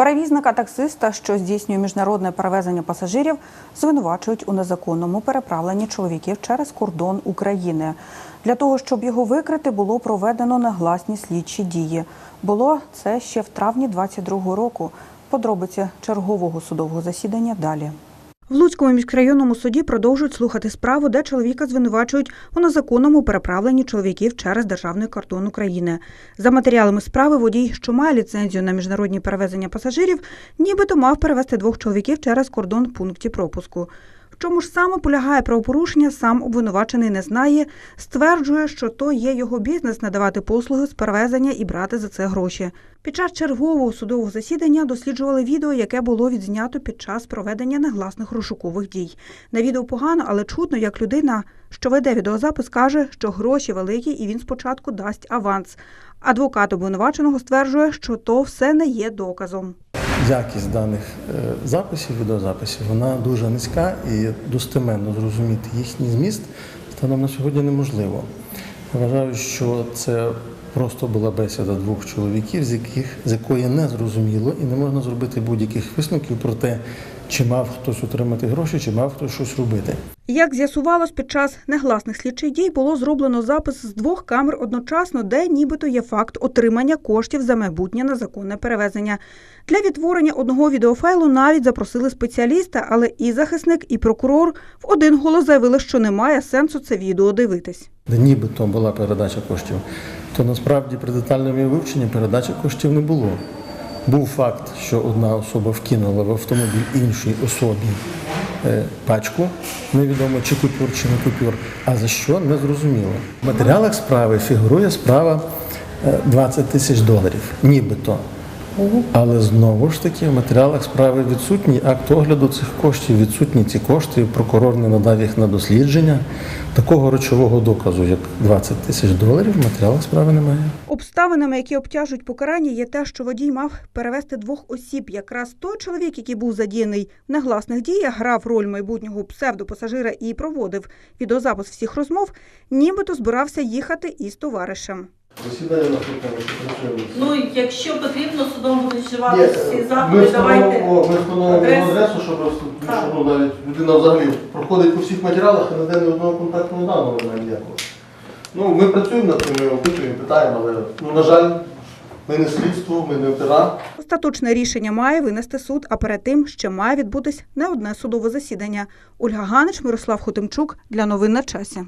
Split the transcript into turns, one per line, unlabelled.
Перевізника таксиста, що здійснює міжнародне перевезення пасажирів, звинувачують у незаконному переправленні чоловіків через кордон України. Для того, щоб його викрити, було проведено негласні слідчі дії. Було це ще в травні 22-го року. Подробиці чергового судового засідання далі. В Луцькому міськрайонному суді продовжують слухати справу, де чоловіка звинувачують у незаконному переправленні чоловіків через державний кордон України. За матеріалами справи водій, що має ліцензію на міжнародні перевезення пасажирів, нібито мав перевезти двох чоловіків через кордон пункті пропуску. Чому ж саме полягає правопорушення, сам обвинувачений не знає. Стверджує, що то є його бізнес надавати послуги з перевезення і брати за це гроші. Під час чергового судового засідання досліджували відео, яке було відзнято під час проведення негласних розшукових дій. На відео погано, але чутно, як людина, що веде відеозапис, каже, що гроші великі, і він спочатку дасть аванс. Адвокат обвинуваченого стверджує, що то все не є доказом.
Якість даних е, записів, відеозаписів, вона дуже низька і достеменно зрозуміти їхній зміст станом на сьогодні неможливо. Я Вважаю, що це просто була бесіда двох чоловіків, з яких з якої не зрозуміло і не можна зробити будь-яких висновків про те, чи мав хтось отримати гроші, чи мав хтось щось робити.
Як з'ясувалось, під час негласних слідчих дій було зроблено запис з двох камер одночасно, де нібито є факт отримання коштів за майбутнє незаконне перевезення. Для відтворення одного відеофайлу навіть запросили спеціаліста, але і захисник, і прокурор в один голос заявили, що немає сенсу це відео дивитись.
де нібито була передача коштів, то насправді при детальному вивченні передачі коштів не було. Був факт, що одна особа вкинула в автомобіль іншій особі е, пачку, невідомо чи купюр, чи не купюр, а за що не зрозуміло. В матеріалах справи фігурує справа е, 20 тисяч доларів, нібито. Але знову ж таки в матеріалах справи відсутній акт огляду цих коштів, відсутні ці кошти, прокурор не надав їх на дослідження. Такого речового доказу, як 20 тисяч доларів, в матеріалах справи немає.
Обставинами, які обтяжують покарання, є те, що водій мав перевести двох осіб. Якраз той чоловік, який був задіяний в негласних діях, грав роль майбутнього псевдопасажира і проводив відеозапис всіх розмов, нібито збирався їхати із товаришем.
Засідання наступне
Ну, якщо потрібно, судом будуть вживати всі
ми
заходи, давайте.
встановимо, ми встановимо
адресу.
адресу, щоб просто тому що, ну, навіть людина взагалі проходить по всіх матеріалах і не ні одного контактного даного немає ніякого. Ну, ми працюємо над цим, ми опитуємо, питаємо, але ну, на жаль, ми не слідство, ми не опера.
Остаточне рішення має винести суд, а перед тим ще має відбутись не одне судове засідання. Ольга Ганич, Мирослав Хотимчук для новин на часі.